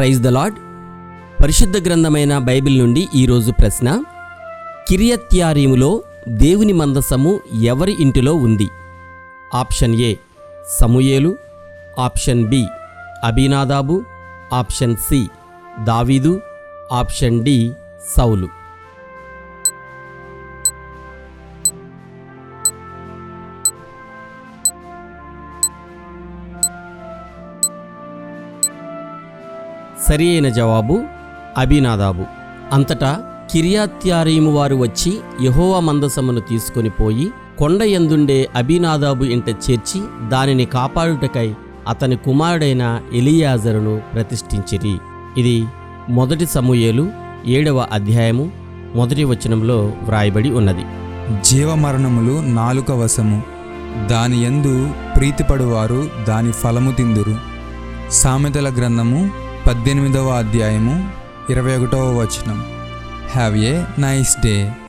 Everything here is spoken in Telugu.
ప్రైజ్ ద లాడ్ పరిశుద్ధ గ్రంథమైన బైబిల్ నుండి ఈరోజు ప్రశ్న. కిరియత్యారీములో దేవుని మందసము ఎవరి ఇంటిలో ఉంది? ఆప్షన్ ఏ సమూయేలు ఆప్షన్ బి అభినాదాబు ఆప్షన్ సి దావీదు ఆప్షన్ డి సౌలు. సరి అయిన జవాబు అభినాదాబు అంతటా కిర్యాత్యారీము వారు వచ్చి యహోవా మందసమును తీసుకొని పోయి కొండ ఎందుండే అభినాదాబు ఇంట చేర్చి దానిని కాపాడుటకై అతని కుమారుడైన ఎలియాజరును ప్రతిష్ఠించిరి. ఇది మొదటి సమూయేలు ఏడవ అధ్యాయము మొదటి వచనంలో వ్రాయబడి ఉన్నది. జీవమరణములు నాలుక వశము. దాని యందు ప్రీతిపడువారు దాని ఫలము తిందురు. సామెతల గ్రంథము పద్దెనిమిదవ అధ్యాయము ఇరవై ఒకటవ వచనం. Have a nice day